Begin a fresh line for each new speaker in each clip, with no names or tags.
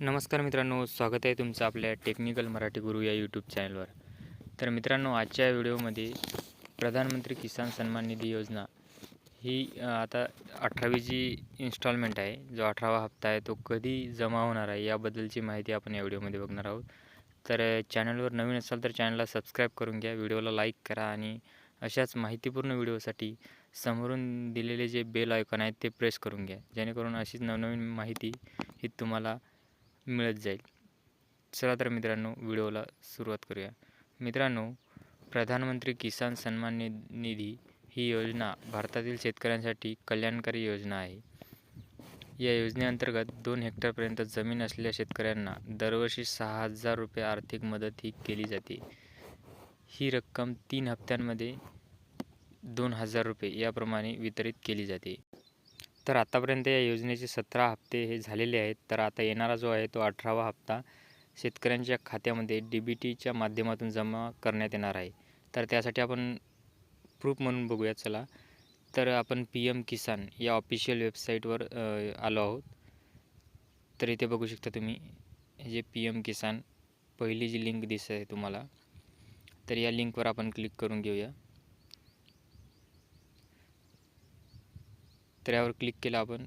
नमस्कार मित्रांनो स्वागत आहे तुमचं आपल्या टेक्निकल मराठी गुरु या यूट्यूब चॅनलवर तर मित्रांनो आजच्या व्हिडिओमध्ये प्रधानमंत्री किसान सन्मान निधी योजना ही आता अठरावी जी इन्स्टॉलमेंट आहे जो अठरावा हप्ता आहे तो कधी जमा होणार आहे याबद्दलची माहिती आपण या व्हिडिओमध्ये बघणार आहोत. तर चॅनलवर नवीन असाल तर चॅनलला सबस्क्राईब करून घ्या व्हिडिओला लाईक करा आणि अशाच माहितीपूर्ण व्हिडिओसाठी समोरून दिलेले जे बेल आयकॉन आहेत ते प्रेस करून घ्या. जेणेकरून अशीच नवनवीन माहिती ही तुम्हाला मिळत जाईल. चला तर मित्रांनो व्हिडिओला सुरुवात करूया. मित्रांनो प्रधानमंत्री किसान सन्मान नि निधी ही योजना भारतातील शेतकऱ्यांसाठी कल्याणकारी योजना आहे. या योजनेअंतर्गत दोन हेक्टरपर्यंत जमीन असलेल्या शेतकऱ्यांना दरवर्षी सहा हजार रुपये आर्थिक मदत ही केली जाते. ही रक्कम तीन हप्त्यांमध्ये दोन हजार रुपये याप्रमाणे वितरित केली जाते. तर आतापर्यंत या योजनेचे सतरा हप्ते हे झालेले आहेत. तर आता येणारा जो आहे तो अठरावा हप्ता शेतकऱ्यांच्या खात्यामध्ये डी बी टीच्या माध्यमातून जमा करण्यात येणार आहे. तर त्यासाठी आपण प्रूफ म्हणून बघूया चला. तर आपण पी एम किसान या ऑफिशियल वेबसाईटवर आलो आहोत. तर इथे बघू शकता तुम्ही हे जे पी एम किसान पहिली जी लिंक दिसत आहे तुम्हाला तर या लिंकवर आपण क्लिक करून घेऊया. तर यावर क्लिक केलं आपण.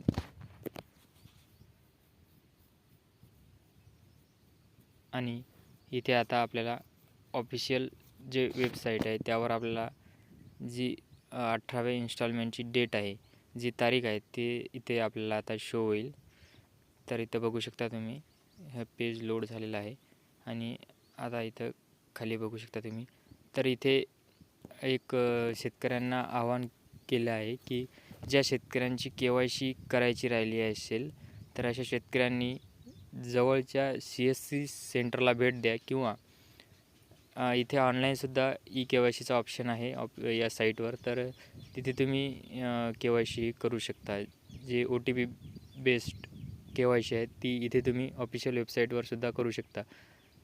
आणि इथे आता आपल्याला ऑफिशियल जे वेबसाईट आहे त्यावर आपल्याला जी अठराव्या इन्स्टॉलमेंटची डेट आहे जी तारीख आहे ते इथे आपल्याला आता शो होईल. तर इथं बघू शकता तुम्ही हे पेज लोड झालेलं आहे. आणि आता इथं खाली बघू शकता तुम्ही. तर इथे एक शेतकऱ्यांना आवाहन केलं आहे की ज्या शेतकऱ्यांची के वाय सी करायची राहिली असेल तर अशा शेतकऱ्यांनी जवळच्या सी एस सी सेंटरला भेट द्या किंवा इथे ऑनलाईनसुद्धा ई के वाय सीचा ऑप्शन आहे ऑप या साईटवर तर तिथे तुम्ही के वाय सी करू शकता. जे O T P based K Y C आहे ती इथे तुम्ही ऑफिशियल वेबसाईटवर सुद्धा करू शकता.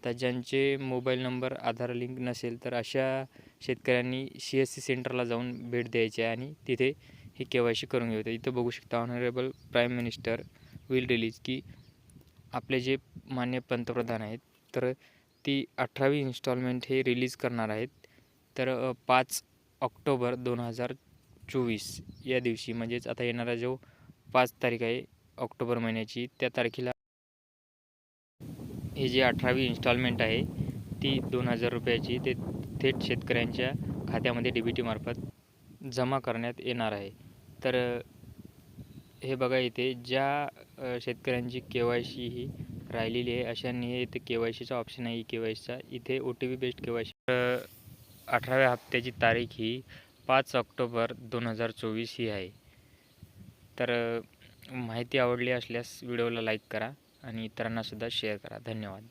तर ज्यांचे मोबाईल नंबर आधार लिंक नसेल तर अशा शेतकऱ्यांनी सी एस सी सेंटरला जाऊन भेट द्यायची आहे आणि तिथे हे के वाय सी करून घ्यायचं इथं बघू शकता honourable prime minister will release की आपले जे मान्य पंतप्रधान आहेत तर ती अठरावी इन्स्टॉलमेंट हे रिलीज करणार आहेत. तर पाच ऑक्टोबर दोन हजार चोवीस या दिवशी म्हणजेच आता येणारा जो पाच तारीख आहे ऑक्टोबर महिन्याची त्या तारखेला ही जी अठरावी इन्स्टॉलमेंट आहे ती दोन हजार रुपयाची ते थेट शेतकऱ्यांच्या खात्यामध्ये डी बी टीमार्फत जमा करण्यात येणार आहे. तर हे बघा इथे ज्या शेतकऱ्यांची के वाय सी ही राहिलेली आहे अशांनी हे इथे के वाय सीचा ऑप्शन आहे ई के वाय सीचा इथे O T P based K Y C. अठराव्या हप्त्याची तारीख ही पाच ऑक्टोबर दोन हजार चोवीस ही आहे. तर माहिती आवडली असल्यास व्हिडिओला लाईक करा आणि इतरांनासुद्धा शेअर करा. धन्यवाद.